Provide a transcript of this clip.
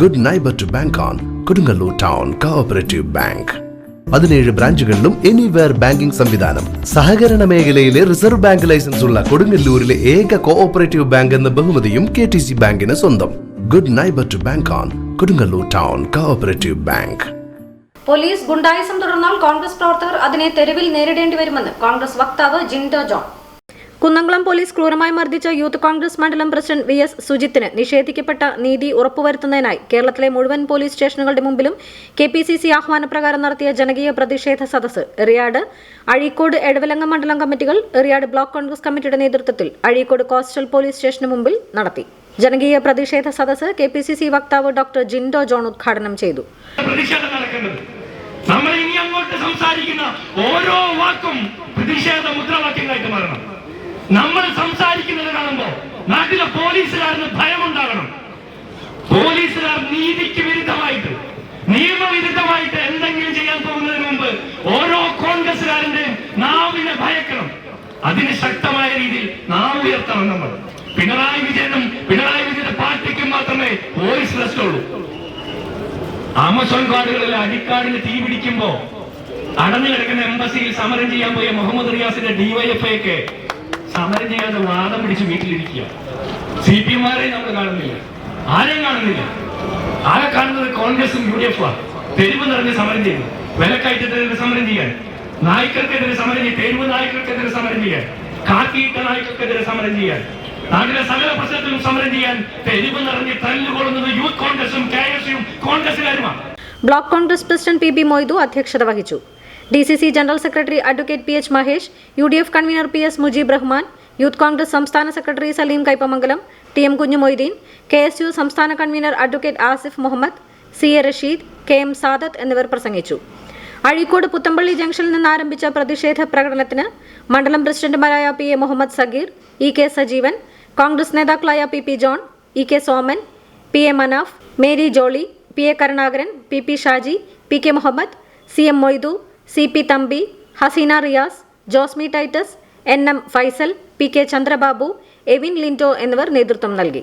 Good neighbour to bank on Kodungallur town cooperative bank പതിനേഴ് ബ്രാഞ്ചുകളിലും anywhere banking സംവിധാനം. സഹകരണ മേഖലയിലെ റിസർവ് ബാങ്ക് ലൈസൻസ് ഉള്ള കൊടുങ്ങല്ലൂരിലെ ഏക കോഓപ്പറേറ്റീവ് ബാങ്ക് എന്ന ബഹുമതിയും കെ ടി സി ബാങ്കിന് സ്വന്തം. Good neighbour to bank on Kodungallur town cooperative bank police ഗുണ്ടായിസം തുടർന്നാൽ കോൺഗ്രസ് പ്രവർത്തകർ അതിനെ തെരുവിൽ നേരിടേണ്ടി വരുമെന്ന് കോൺഗ്രസ് വക്താവ് ജിൻഡോ ജോൺ. കുന്നംകുളം പോലീസ് ക്രൂരമായി മർദ്ദിച്ച യൂത്ത് കോൺഗ്രസ് മണ്ഡലം പ്രസിഡന്റ് വി എസ് സുജിത്തിന് നിഷേധിക്കപ്പെട്ട നീതി ഉറപ്പുവരുത്തുന്നതിനായി കേരളത്തിലെ മുഴുവൻ പോലീസ് സ്റ്റേഷനുകളുടെ മുമ്പിലും കെ പി സി സി ആഹ്വാനപ്രകാരം നടത്തിയ ജനകീയ പ്രതിഷേധ സദസ്സ്. എറിയാട് അഴീക്കോട് എടവലങ്ങ മണ്ഡലം കമ്മിറ്റികൾ എറിയാട് ബ്ലോക്ക് കോൺഗ്രസ് കമ്മിറ്റിയുടെ നേതൃത്വത്തിൽ അഴീക്കോട് കോസ്റ്റൽ പോലീസ് സ്റ്റേഷന് മുമ്പിൽ നടത്തി. ജനകീയ പ്രതിഷേധ സദസ്സ് കെ പി സി സി വക്താവ് ഡോക്ടർ ജിൻഡോ ജോൺ ഉദ്ഘാടനം ചെയ്തു. നമ്മൾ ഇനി അങ്ങോട്ട് സംസാരിക്കുന്ന ഓരോ വാക്കും പ്രതിഷേധ മുദ്രാവാക്യങ്ങളായിട്ട് മാറണം. നമ്മൾ സംസാരിക്കുന്നത് കാണുമ്പോ നാട്ടിലെ പോലീസുകാരന് ഭയമുണ്ടാകണം. പോലീസുകാർ നീതിക്ക് വിരുദ്ധമായിട്ട് നിയമവിരുദ്ധമായിട്ട് എന്തെങ്കിലും ചെയ്യാൻ പോകുന്നതിന് മുമ്പ് ഓരോ കോൺഗ്രസുകാരന്റെയും നാവിനെ ഭയക്കണം. അതിന് ശക്തമായ രീതിയിൽ നാവ് ഉയർത്തണം നമ്മൾ. പിണറായി വിജയനും പിണറായി വിജയന്റെ പാർട്ടിക്കും മാത്രമേ വോയിസ് റെസ്റ്റുള്ളൂ ആമസോൺ കാർഡുകളിൽ അടിക്കാടിന് തീ പിടിക്കുമ്പോ അടഞ്ഞു കിടക്കുന്ന എംബസിയിൽ സമരം ചെയ്യാൻ പോയ മുഹമ്മദ് റിയാസിന്റെ ഡിവൈഎഫ്ഐ ഒക്കെ സമരം ചെയ്യാതെ വാദം പിടിച്ച് വീട്ടിലിരിക്കുക. സി പി എമാരെ നമ്മൾ കാണുന്നില്ല. ആരെയും കാണുന്നില്ല. ആകെ കാണുന്നത് കോൺഗ്രസും യു ഡി എഫും തെരുവ് നിറഞ്ഞ് സമരം ചെയ്യുന്നു വിലക്കയറ്റത്തിനെതിരെ സമരം ചെയ്യാൻ. നായ്ക്കൾക്കെതിരെ സമരം ചെയ്യാൻ തെരുവ് നായ്ക്കൾക്കെതിരെ സമരം ചെയ്യാൻ. കാക്കിയിട്ട നായ്ക്കൾക്കെതിരെ സമരം ചെയ്യാൻ. നാട്ടിലെ സകല പ്രശ്നത്തിലും സമരം ചെയ്യാൻ തെരുവ് നിറഞ്ഞ് തല്ലുകൊള്ളുന്നത് യൂത്ത് കോൺഗ്രസും കെ എസ് യും കോൺഗ്രസുകാരുമാണ് block Congress president P B Moidu അധ്യക്ഷത വഹിച്ചു. D C C general secretary advocate P H Mahesh U D F convener P S Mujeeb Rahman youth Congress സംസ്ഥാന secretary Saleem Kaipamangalam T M Kunhu Moideen K S U സംസ്ഥാന convener advocate Asif Muhammad C A Rasheed K M Sadath എന്നിവർ പ്രസംഗിച്ചു. അഴീക്കോട് പുത്തമ്പള്ളി ജംഗ്ഷനിൽ നിന്ന് ആരംഭിച്ച പ്രതിഷേധ പ്രകടനത്തിന് മണ്ഡലം പ്രസിഡന്റുമാരായ P A Muhammad Sageer E K Sajeevan Congress നേതാക്കളായ P P John E K Soman P A Manaf Mary Jolly P A Karunakaran P P Shaji P K Muhammad C M Moidu C P Thampi Haseena Riyas Josmi Titus N M Faisal P K Chandrababu Evin Linto എന്നിവർ നേതൃത്വം നൽകി.